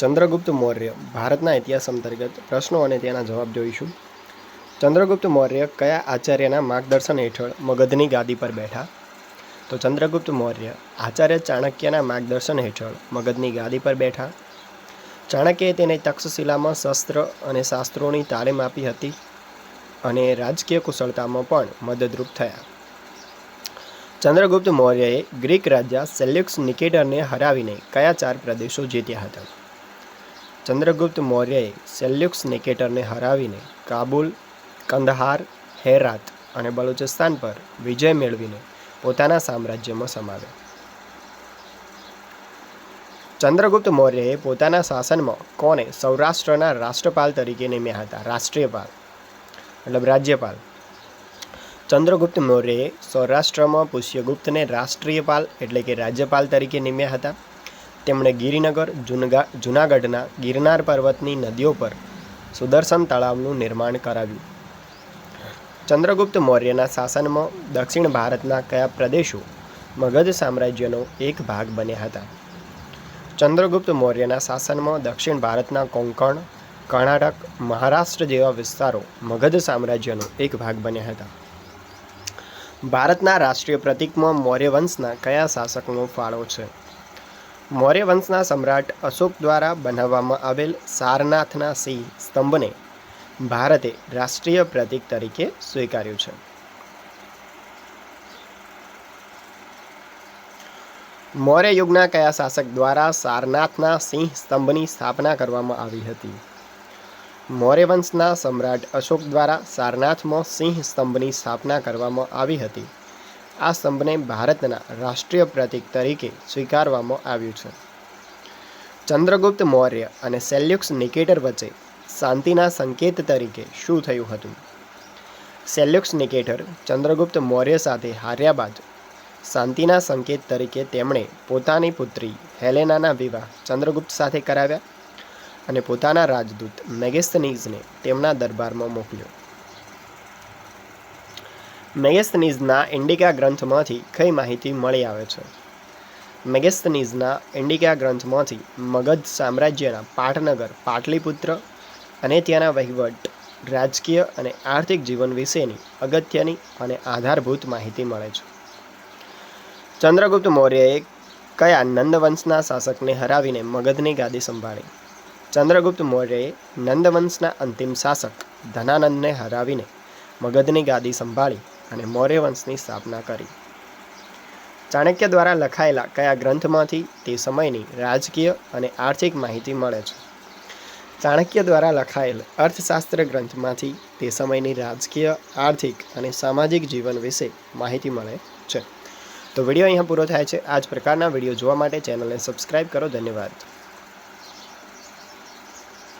ચંદ્રગુપ્ત મૌર્ય ભારતના ઇતિહાસ અંતર્ગત પ્રશ્નો અને તેના જવાબ જોઈશું. ચંદ્રગુપ્ત મૌર્ય કયા આચાર્યના માર્ગદર્શન હેઠળ મગધની ગાદી પર બેઠા? તો ચંદ્રગુપ્ત મૌર્ય આચાર્ય ચાણક્યના માર્ગદર્શન હેઠળ મગધની ગાદી પર બેઠા. ચાણક્યએ તેને તક્ષશિલામાં શસ્ત્ર અને શાસ્ત્રોની તાલીમ આપી હતી અને રાજકીય કુશળતામાં પણ મદદરૂપ થયા. ચંદ્રગુપ્ત મૌર્યએ ગ્રીક રાજા સેલ્યુક્સ નિકેટરને હરાવીને કયા ચાર પ્રદેશો જીત્યા હતા? ચંદ્રગુપ્ત મૌર્યએ સેલ્યુક્સ નિકેટરને હરાવીને કાબુલ, કંદહાર, હેરાત અને બલુચિસ્તાન પર વિજય મેળવીને પોતાના સામ્રાજ્યમાં સમાવ્યા. ચંદ્રગુપ્ત મૌર્યએ પોતાના શાસનમાં કોને સૌરાષ્ટ્રના રાષ્ટ્રપાલ તરીકે નિમ્યા હતા? રાષ્ટ્રીયપાલ, મતલબ રાજ્યપાલ. ચંદ્રગુપ્ત મૌર્યએ સૌરાષ્ટ્રમાં પુષ્યગુપ્તને રાષ્ટ્રીયપાલ એટલે કે રાજ્યપાલ તરીકે નિમ્યા હતા. તેમણે ગિરિનગર, જુનગા, જૂનાગઢના ગિરનાર પર્વતની નદીઓ પર સુદર્શન તળાવનું નિર્માણ કરાવ્યું. ચંદ્રગુપ્ત મૌર્યના શાસનમાં દક્ષિણ ભારતના કયા પ્રદેશો મગધ સામ્રાજ્યનો એક ભાગ બન્યા હતા? ચંદ્રગુપ્ત મૌર્યના શાસનમાં દક્ષિણ ભારતના કોંકણ, કર્ણાટક, મહારાષ્ટ્ર જેવા વિસ્તારો મગધ સામ્રાજ્યનો એક ભાગ બન્યા હતા. ભારતના રાષ્ટ્રીય પ્રતીકમાં મૌર્ય વંશના કયા શાસકનો ફાળો છે? મૌર્ય વંશના સમ્રાટ અશોક દ્વારા બનાવવામાં આવેલ સારનાથના સિંહ સ્તંભને ભારતે રાષ્ટ્રીય પ્રતીક તરીકે સ્વીકાર્યું છે. મૌર્ય યુગના કયા શાસક દ્વારા સારનાથના સિંહ સ્તંભની સ્થાપના કરવામાં આવી હતી? મૌર્ય વંશના સમ્રાટ અશોક દ્વારા સારનાથમાં સિંહ સ્તંભની સ્થાપના કરવામાં આવી હતી. આ સ્તંભને ભારતના રાષ્ટ્રીય પ્રતીક તરીકે સ્વીકારવામાં આવ્યું છે. ચંદ્રગુપ્ત મૌર્ય અને સેલ્યુક્સ નિકેટર વચ્ચે શાંતિના સંકેત તરીકે શું થયું હતું? સેલ્યુક્સ નિકેટર ચંદ્રગુપ્ત મૌર્ય સાથે હાર્યા બાદ શાંતિના સંકેત તરીકે તેમણે પોતાની પુત્રી હેલેનાના વિવાહ ચંદ્રગુપ્ત સાથે કરાવ્યા અને પોતાના રાજદૂત મેગેસ્તનીઝને તેમના દરબારમાં મોકલ્યો. મેગેસ્તનીઝના ઇન્ડિકા ગ્રંથમાંથી કઈ માહિતી મળી આવે છે? મેગેસ્તનીઝના ઇન્ડિકા ગ્રંથમાંથી મગધ સામ્રાજ્યના પાટનગર, પાટલીપુત્ર અને ત્યાંના વહીવટ, રાજકીય અને આર્થિક જીવન વિશેની અગત્યની અને આધારભૂત માહિતી મળે છે. ચંદ્રગુપ્ત મૌર્યએ કયા નંદવંશના શાસકને હરાવીને મગધની ગાદી સંભાળી? ચંદ્રગુપ્ત મૌર્યએ નંદવંશના અંતિમ શાસક ધનાનંદને હરાવીને મગધની ગાદી સંભાળી અને મૌર્ય વંશની સ્થાપના કરી. ચાણક્ય દ્વારા લખાયેલા કયા ગ્રંથમાંથી તે સમયની રાજકીય અને આર્થિક માહિતી મળે છે. ચાણક્ય દ્વારા લખાયેલ અર્થશાસ્ત્ર ગ્રંથમાંથી તે સમયની રાજકીય, આર્થિક અને સામાજિક જીવન વિશે માહિતી મળે છે. તો વીડિયો અહીંયા પૂરો થાય છે. આ જ પ્રકારના વીડિયો જોવા માટે ચેનલને સબસ્ક્રાઈબ કરો. ધન્યવાદ.